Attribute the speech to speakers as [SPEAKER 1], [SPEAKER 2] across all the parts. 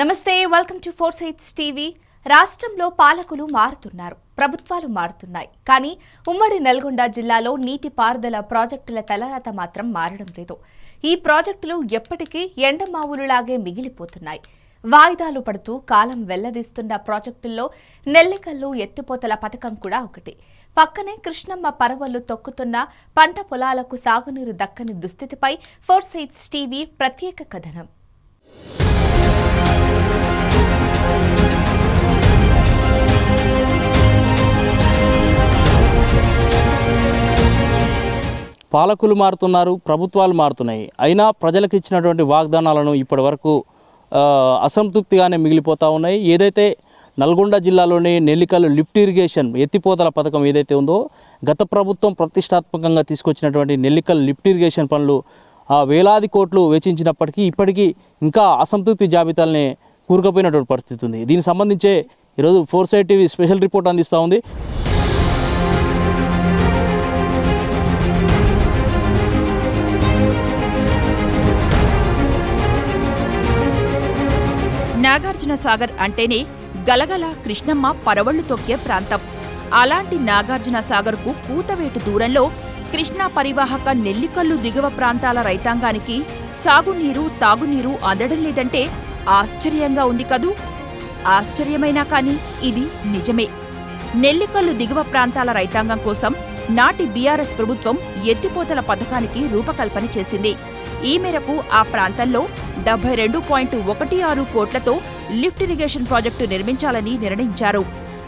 [SPEAKER 1] నమస్తే welcome to four sides TV రాష్ట్రంలో పాలకులు మారుతున్నారు ప్రభుత్వాలు మారుతున్నాయి. కానీ ఉమ్మడి నల్గొండ జిల్లాలో నీటి పారుదల ప్రాజెక్టుల తలరాత మాత్రం మారడం లేదు. ఈ ప్రాజెక్టులు ఎప్పటికీ ఎండమావులులాగే మిగిలిపోతున్నాయి. వాయిదాలు పడుతూ కాలం వెల్లదీస్తున్న ప్రాజెక్టుల్లో నెల్లికల్లు ఎత్తిపోతల పథకం కూడా ఒకటి. పక్కనే కృష్ణమ్మ పరవళ్ళు తొక్కుతున్న పంట పొలాలకు సాగునీరు దక్కని దుస్థితిపై ఫోర్ సైట్స్ టీవీ ప్రత్యేక కథనం.
[SPEAKER 2] పాలకులు మారుతున్నారు ప్రభుత్వాలు మారుతున్నాయి. అయినా ప్రజలకు ఇచ్చినటువంటి వాగ్దానాలను ఇప్పటి వరకు అసంతృప్తిగానే మిగిలిపోతూ ఉన్నాయి. ఏదైతే నల్గొండ జిల్లాలోని నెల్లికల్ లిఫ్ట్ ఇరిగేషన్ ఎత్తిపోతల పథకం ఏదైతే ఉందో గత ప్రభుత్వం ప్రతిష్టాత్మకంగా తీసుకొచ్చినటువంటి నెల్లికల్ లిఫ్ట్ ఇరిగేషన్ పనులు వేలాది కోట్లు వెచ్చించినప్పటికీ ఇప్పటికీ ఇంకా అసంతృప్తి జాబితాలనే కూరుకుపోయినటువంటి పరిస్థితి ఉంది. దీనికి సంబంధించే ఈరోజు four side TV special report అందిస్తూ ఉంది.
[SPEAKER 3] నాగార్జున సాగర్ అంటేనే గలగల కృష్ణమ్మ పరవళ్ళు తొక్కే ప్రాంతం. అలాంటి నాగార్జున సాగర్కు కూతవేటు దూరంలో కృష్ణా పరివాహక నెల్లికల్లు దిగువ ప్రాంతాల రైతాంగానికి సాగునీరు తాగునీరు అందడం లేదంటే ఆశ్చర్యంగా ఉంది కదూ? ఆశ్చర్యమైనా కాని ఇది నిజమే. నెల్లికల్లు దిగువ ప్రాంతాల రైతాంగం కోసం నాటి బీఆర్ఎస్ ప్రభుత్వం ఎత్తిపోతల పథకానికి రూపకల్పన చేసింది. ఈ మేరకు ఆ ప్రాంతంలో డెబ్బై రెండు పాయింట్ ఒకటి ఆరు కోట్లతో లిఫ్ట్ ఇరిగేషన్ ప్రాజెక్టు నిర్మించాలని నిర్ణయించారు.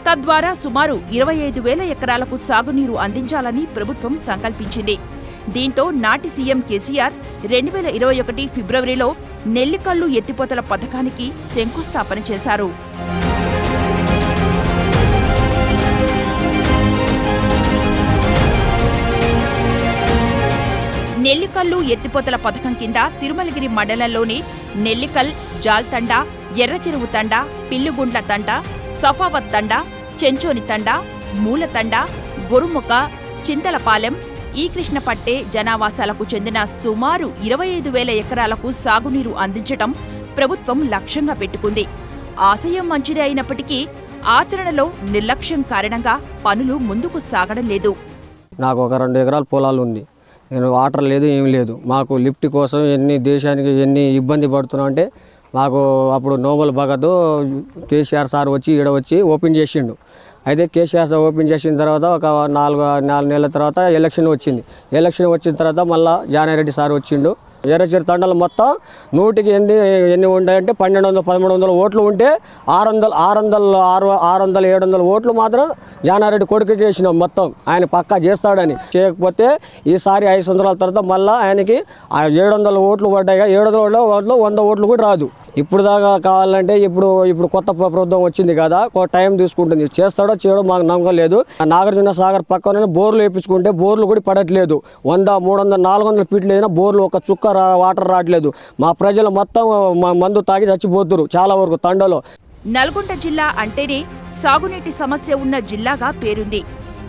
[SPEAKER 3] తద్వారా సుమారు ఇరవై ఐదు వేల ఎకరాలకు సాగునీరు అందించాలని ప్రభుత్వం సంకల్పించింది. దీంతో నాటి సీఎం కేసీఆర్ రెండు వేల ఇరవై ఒకటి ఫిబ్రవరిలో నెల్లికల్లు ఎత్తిపోతల పథకానికి శంకుస్థాపన చేశారు. నెల్లికల్లు ఎత్తిపోతల పథకం కింద తిరుమలగిరి మండలంలోని నెల్లికల్ జాల్తండ ఎర్రచెరువు తండ పిల్లుగుండ్ల తండ సఫావత్ తండ చెంచోని తండ మూలతండ గొరుముక చింతలపాలెం ఈ కృష్ణపట్టే జనావాసాలకు చెందిన సుమారు ఇరవై ఐదు వేల ఎకరాలకు సాగునీరు అందించటం ప్రభుత్వం లక్ష్యంగా పెట్టుకుంది. ఆశయం మంచిదే అయినప్పటికీ ఆచరణలో నిర్లక్ష్యం కారణంగా పనులు ముందుకు సాగడం లేదు.
[SPEAKER 4] నాకు ఒక రెండు ఎకరాల పొలాలు ఉంది. వాటర్ లేదు ఏం లేదు. మాకు లిఫ్ట్ కోసం ఎన్ని దేశానికి ఎన్ని ఇబ్బంది పడుతున్నాం అంటే మాకు అప్పుడు నోబల్ భగత్ కేసీఆర్ సార్ వచ్చి ఈడ వచ్చి ఓపెన్ చేసిండు. అయితే కేసీఆర్ సార్ ఓపెన్ చేసిన తర్వాత ఒక నాలుగు నాలుగు నెలల తర్వాత ఎలక్షన్ వచ్చింది. ఎలక్షన్ వచ్చిన తర్వాత మళ్ళీ జానారెడ్డి సార్ వచ్చిండు. ఎర్రచీర తండలు మొత్తం నూటికి ఎన్ని ఎన్ని ఉంటాయంటే పన్నెండు వందల పదమూడు వందల ఓట్లు ఉంటే ఆరు వందలు ఆరు వందల ఆరు ఆరు వందల ఏడు వందల ఓట్లు మాత్రం జానారెడ్డి కొడుకుకి వేసినాం మొత్తం. ఆయన పక్కా చేస్తాడని. చేయకపోతే ఈసారి ఐదు సంవత్సరాల తర్వాత మళ్ళీ ఆయనకి ఆ ఏడు వందల ఓట్లు పడ్డాయి ఏడు వందల ఓట్లు వంద ఓట్లు కూడా రాదు. ఇప్పుడు దాకా కావాలంటే ఇప్పుడు ఇప్పుడు కొత్త ప్రభుత్వం వచ్చింది కదా టైం తీసుకుంటుంది. చేస్తాడో చేయడో మాకు నమ్మకం లేదు. నాగార్జున సాగర్ పక్కన బోర్లు వేయించుకుంటే బోర్లు కూడా పడట్లేదు. వంద మూడు వందల నాలుగు వందల ఫీట్లు అయినా బోర్లు ఒక చుక్క రా వాటర్ రావట్లేదు. మా ప్రజలు మొత్తం మందు తాగి చచ్చిపోతున్నారు చాలా వరకు తండలో.
[SPEAKER 3] నల్గొండ జిల్లా అంటేనే సాగునీటి సమస్య ఉన్న జిల్లాగా పేరుంది.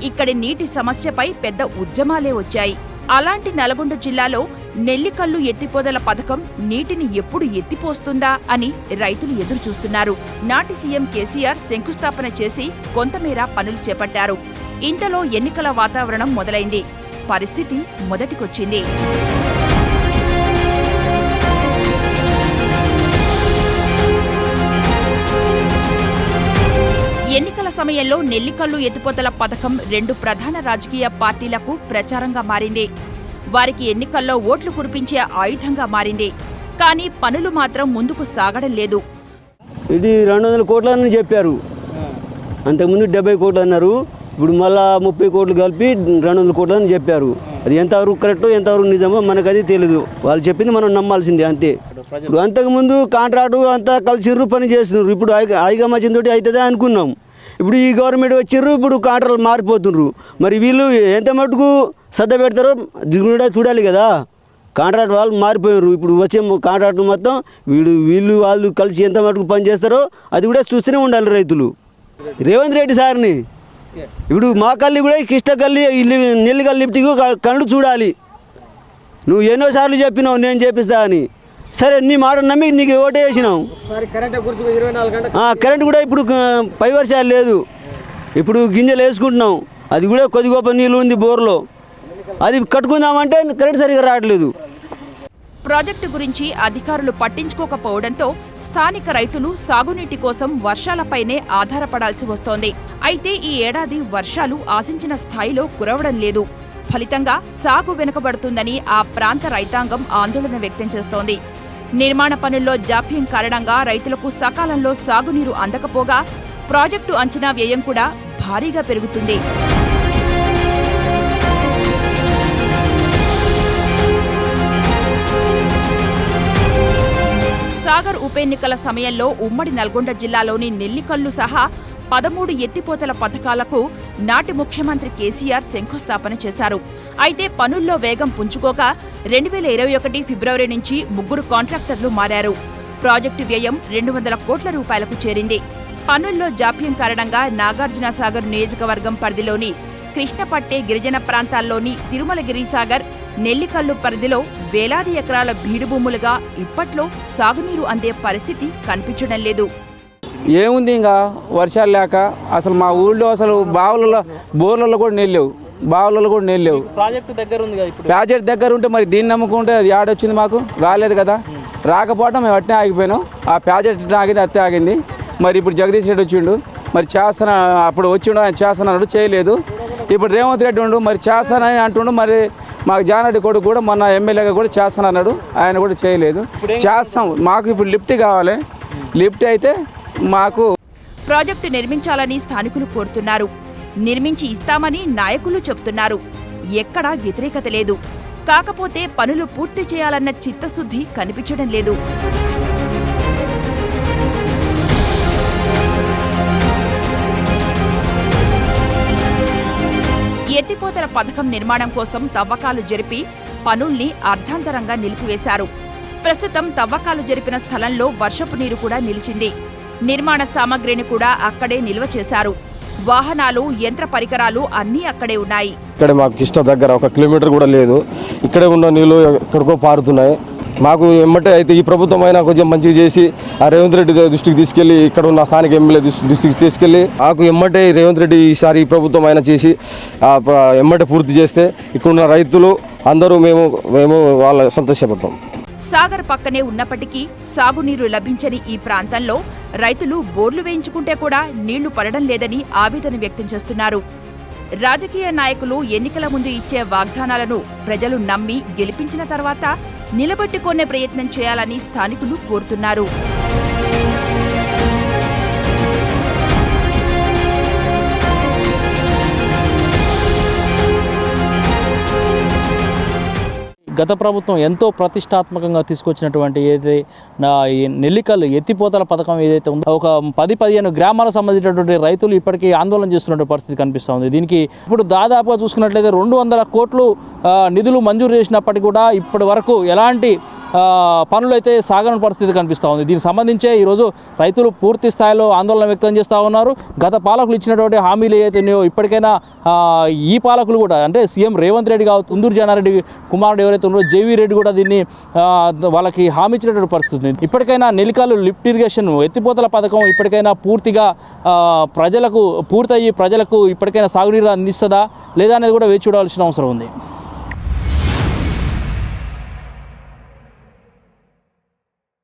[SPEAKER 3] ఇక్కడి నీటి సమస్యపై పెద్ద ఉద్యమాలే వచ్చాయి. అలాంటి నల్గొండ జిల్లాలో నెల్లికల్లు ఎత్తిపోదల పథకం నీటిని ఎప్పుడు ఎత్తిపోస్తుందా అని రైతులు ఎదురుచూస్తున్నారు. నాటి సీఎం కేసీఆర్ శంకుస్థాపన చేసి కొంతమేర పనులు చేపట్టారు. ఇంతలో ఎన్నికల వాతావరణం మొదలైంది. పరిస్థితి మొదటికొచ్చింది. ఎన్నికల సమయంలో నెల్లికల్లు ఎత్తిపోతల పథకం రెండు ప్రధాన రాజకీయ పార్టీలకు ప్రచారంగా మారింది. వారికి ఎన్నికల్లో ఓట్లు కురిపించే ఆయుధంగా మారింది. కానీ పనులు మాత్రం ముందుకు సాగడం లేదు.
[SPEAKER 5] ఇది రెండు వందల కోట్లని చెప్పారు. అంతకుముందు డెబ్బై కోట్లు అన్నారు. ఇప్పుడు మళ్ళా ముప్పై కోట్లు కలిపి రెండు వందల కోట్లు అని చెప్పారు. అది ఎంతవరకు కరెక్టో ఎంతవరకు నిజమో మనకు అది తెలియదు వాళ్ళు చెప్పింది మనం నమ్మాల్సిందే అంతే. ఇప్పుడు అంతకుముందు కాంట్రాక్టు అంతా కలిసిర్రు పని చేస్తున్నారు ఇప్పుడు ఐగ- ఐగమత్యం తోటి అవుతుందే అనుకున్నాం. ఇప్పుడు ఈ గవర్నమెంట్ వచ్చిర్రు ఇప్పుడు కాంట్రాక్ట్లు మారిపోతున్నారు మరి వీళ్ళు ఎంత మటుకు శ్రద్ధ పెడతారో దిగుడా కూడా చూడాలి కదా. కాంట్రాక్ట్ వాళ్ళు మారిపోయారు ఇప్పుడు వచ్చే కాంట్రాక్ట్ మొత్తం వీడు వీళ్ళు వాళ్ళు కలిసి ఎంత మటుకు పని చేస్తారో అది కూడా చూస్తూనే ఉండాలి రైతులు. రేవంత్ రెడ్డి సార్ని. ఇప్పుడు మా కల్లి కూడా కిష్ట కళ్ళి ఇల్లు నెల్లికల్లి లిఫ్ట్కి కళ్ళు చూడాలి. నువ్వు ఎన్నోసార్లు చెప్పినావు నేను చేపిస్తా అని. సరే నీ మాట నమ్మి నీకు ఓటే వేసినాం
[SPEAKER 4] సరే కరెంట్
[SPEAKER 5] కూడా ఇప్పుడు పై వర్షాలు లేదు. ఇప్పుడు గింజలు వేసుకుంటున్నాం. అది కూడా కొద్ది గొప్ప నీళ్ళు ఉంది బోర్లో. అది కట్టుకుందామంటే కరెంట్ సరిగా రావట్లేదు.
[SPEAKER 3] ప్రాజెక్టు గురించి అధికారులు పట్టించుకోకపోవడంతో స్థానిక రైతులు సాగునీటి కోసం వర్షాలపైనే ఆధారపడాల్సి వస్తోంది. అయితే ఈ ఏడాది వర్షాలు ఆశించిన స్థాయిలో కురవడం లేదు. ఫలితంగా సాగు వెనుకబడుతుందని ఆ ప్రాంత రైతాంగం ఆందోళన వ్యక్తం చేస్తోంది. నిర్మాణ పనుల్లో జాప్యం కారణంగా రైతులకు సకాలంలో సాగునీరు అందకపోగా ప్రాజెక్టు అంచనా వ్యయం కూడా భారీగా పెరుగుతుంది. సాగర్ ఉప ఎన్నికల సమయంలో ఉమ్మడి నల్గొండ జిల్లాలోని నెల్లికల్లు సహా పదమూడు ఎత్తిపోతల పథకాలకు నాటి ముఖ్యమంత్రి కేసీఆర్ శంకుస్థాపన చేశారు. అయితే పనుల్లో వేగం పుంజుకోగా రెండు వేల ఇరవై ఒకటి ఫిబ్రవరి నుంచి ముగ్గురు కాంట్రాక్టర్లు మారారు. ప్రాజెక్టు వ్యయం రెండు వందల కోట్ల రూపాయలకు చేరింది. పనుల్లో జాప్యం కారణంగా నాగార్జున సాగర్ నియోజకవర్గం పరిధిలోని కృష్ణపట్టే గిరిజన ప్రాంతాల్లోని తిరుమలగిరి సాగర్ నెల్లికల్లు పరిధిలో వేలాది ఎకరాల బీడు భూములుగా ఇప్పట్లో సాగునీరు అందే పరిస్థితి కనిపించడం లేదు.
[SPEAKER 6] ఏముంది ఇంకా? వర్షాలు లేక అసలు మా ఊళ్ళో అసలు బావులలో బోర్లలో కూడా నీళ్ళు లేవు. బావులలో కూడా నీళ్ళు లేవు.
[SPEAKER 2] ప్రాజెక్టు దగ్గర ఉంది కదా
[SPEAKER 6] ప్రాజెక్ట్ దగ్గర ఉంటే మరి దీన్ని నమ్ముకుంటే అది ఆడొచ్చింది మాకు? రాలేదు కదా? రాకపోవడం మేము అట్నే ఆగిపోయినాం. ఆ ప్రాజెక్ట్ ఆగింది అత్తే ఆగింది. మరి ఇప్పుడు జగదీష్ రెడ్డి వచ్చిండు. మరి చేస్తాన అప్పుడు వచ్చిండు ఆయన చేస్తున్నాడు చేయలేదు. ఇప్పుడు రేవంత్ రెడ్డి ఉండు మరి చేస్తానని అంటుండు. మరి మాకు జానరెడ్డి కొడుకు కూడా మొన్న ఎమ్మెల్యేగా కూడా చేస్తానన్నాడు. ఆయన కూడా చేయలేదు. చేస్తాం. మాకు ఇప్పుడు లిఫ్ట్ కావాలి. లిఫ్ట్ అయితే మాకు
[SPEAKER 3] ప్రాజెక్టు నిర్మించాలని స్థానికులు కోరుతున్నారు. నిర్మించి ఇస్తామని నాయకులు చెబుతున్నారు. ఎక్కడా వ్యతిరేకత లేదు. కాకపోతే పనులు పూర్తి చేయాలన్న చిత్తశుద్ధి కనిపించడం లేదు. ఎత్తిపోతల పథకం నిర్మాణం కోసం తవ్వకాలు జరిపి పనుల్ని అర్ధాంతరంగా నిలిపివేశారు. ప్రస్తుతం తవ్వకాలు జరిపిన స్థలంలో వర్షపు నీరు కూడా నిలిచింది. నిర్మాణ సామగ్రిని కూడా అక్కడే నిల్వ చేశారు. వాహనాలు యంత్ర పరికరాలు అన్నీ అక్కడే ఉన్నాయి.
[SPEAKER 7] ఇక్కడ మాకు ఇష్ట దగ్గర ఒక కిలోమీటర్ కూడా లేదు. ఇక్కడే ఉన్న నీళ్ళు ఎక్కడికో పారుతున్నాయి. మాకు ఎమ్మటే అయితే ఈ ప్రభుత్వం అయినా కొంచెం మంచిగా చేసి ఆ రేవంత్ రెడ్డి దృష్టికి తీసుకెళ్ళి ఇక్కడ ఉన్న స్థానిక ఎమ్మెల్యే దృష్టికి తీసుకెళ్ళి మాకు ఎమ్మటే రేవంత్ రెడ్డి ఈసారి ఈ ప్రభుత్వం అయినా చేసి ఎమ్మటే పూర్తి చేస్తే ఇక్కడ ఉన్న రైతులు అందరూ మేము మేము వాళ్ళ సంతోషపడతాం.
[SPEAKER 3] సాగర్ పక్కనే ఉన్నప్పటికీ సాగునీరు లభించని ఈ ప్రాంతంలో రైతులు బోర్లు వేయించుకుంటే కూడా నీళ్ళు పడడం లేదని ఆవేదన వ్యక్తం చేస్తున్నారు. రాజకీయ నాయకులు ఎన్నికల ముందు ఇచ్చే వాగ్దానాలను ప్రజలు నమ్మి గెలిపించిన తర్వాత నిలబెట్టుకునే ప్రయత్నం చేయాలని స్థానికులు కోరుతున్నారు.
[SPEAKER 2] గత ప్రభుత్వం ఎంతో ప్రతిష్టాత్మకంగా తీసుకొచ్చినటువంటి ఏదైతే నా ఈ నెల్లికల్లు ఎత్తిపోతల పథకం ఏదైతే ఉందో ఒక పది పదిహేను గ్రామాలకు సంబంధించినటువంటి రైతులు ఇప్పటికీ ఆందోళన చేస్తున్నటువంటి పరిస్థితి కనిపిస్తూ ఉంది దీనికి ఇప్పుడు దాదాపుగా చూసుకున్నట్లయితే రెండు వందల కోట్లు నిధులు మంజూరు చేసినప్పటికీ కూడా ఇప్పటి వరకు ఎలాంటి పనులు అయితే సాగని పరిస్థితి కనిపిస్తూ ఉంది. దీనికి సంబంధించే ఈరోజు రైతులు పూర్తి స్థాయిలో ఆందోళన వ్యక్తం చేస్తూ ఉన్నారు. గత పాలకులు ఇచ్చినటువంటి హామీలు ఏవైతే ఉన్నాయో ఇప్పటికైనా ఈ పాలకులు కూడా అంటే సీఎం రేవంత్ రెడ్డి కావచ్చు తుందూరు జానారెడ్డి కుమారుడు ఎవరైతే ఉన్నారో జేవీ రెడ్డి కూడా దీన్ని వాళ్ళకి హామీ ఇచ్చినటువంటి పరిస్థితి ఇప్పటికైనా నెలికాలు లిఫ్ట్ ఇరిగేషన్ ఎత్తిపోతల పథకం ఇప్పటికైనా పూర్తిగా ప్రజలకు పూర్తయ్యి ప్రజలకు ఇప్పటికైనా సాగునీరు అందిస్తుందా లేదా అనేది కూడా వేచి చూడాల్సిన అవసరం ఉంది.